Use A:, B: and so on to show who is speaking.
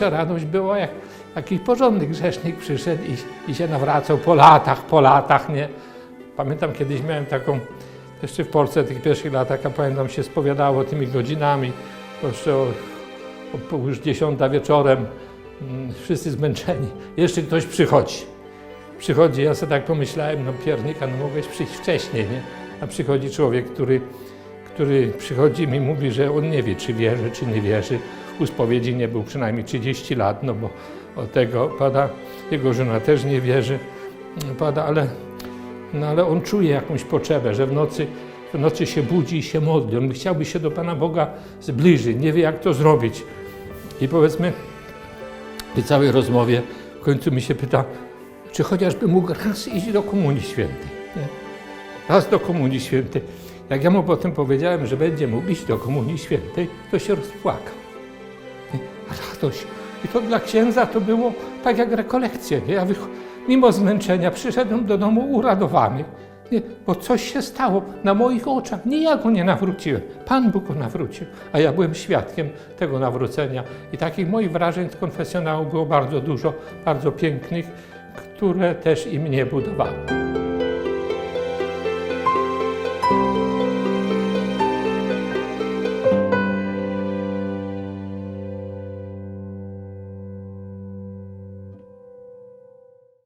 A: największa radość była, jak jakiś porządny grzesznik przyszedł i, i się nawracał po latach, po latach, nie? Pamiętam kiedyś miałem taką, jeszcze w Polsce tych pierwszych latach, a pamiętam się spowiadało tymi godzinami, jeszcze o, o już dziesiąta wieczorem, mm, wszyscy zmęczeni, jeszcze ktoś przychodzi. Przychodzi, ja sobie tak pomyślałem, no piernika, no mogłeś przyjść wcześniej, nie? A przychodzi człowiek, który, który przychodzi i mi mówi, że on nie wie, czy wierzy, czy nie wierzy. U spowiedzi nie był przynajmniej 30 lat, no bo od tego pada, jego żona też nie wierzy, pada, ale, no ale on czuje jakąś potrzebę, że w nocy, w nocy się budzi i się modli. On chciałby się do Pana Boga zbliżyć, nie wie jak to zrobić. I powiedzmy, w tej całej rozmowie w końcu mi się pyta, czy chociażby mógł raz iść do Komunii Świętej. Nie? Raz do Komunii Świętej. Jak ja mu potem powiedziałem, że będzie mógł iść do Komunii Świętej, to się rozpłakał. Radość. I to dla księdza to było tak jak rekolekcja. Nie? Ja mimo zmęczenia przyszedłem do domu uradowany, nie? bo coś się stało na moich oczach. Nie ja go nie nawróciłem, Pan Bóg go nawrócił, a ja byłem świadkiem tego nawrócenia. I takich moich wrażeń z konfesjonału było bardzo dużo, bardzo pięknych, które też i mnie budowały.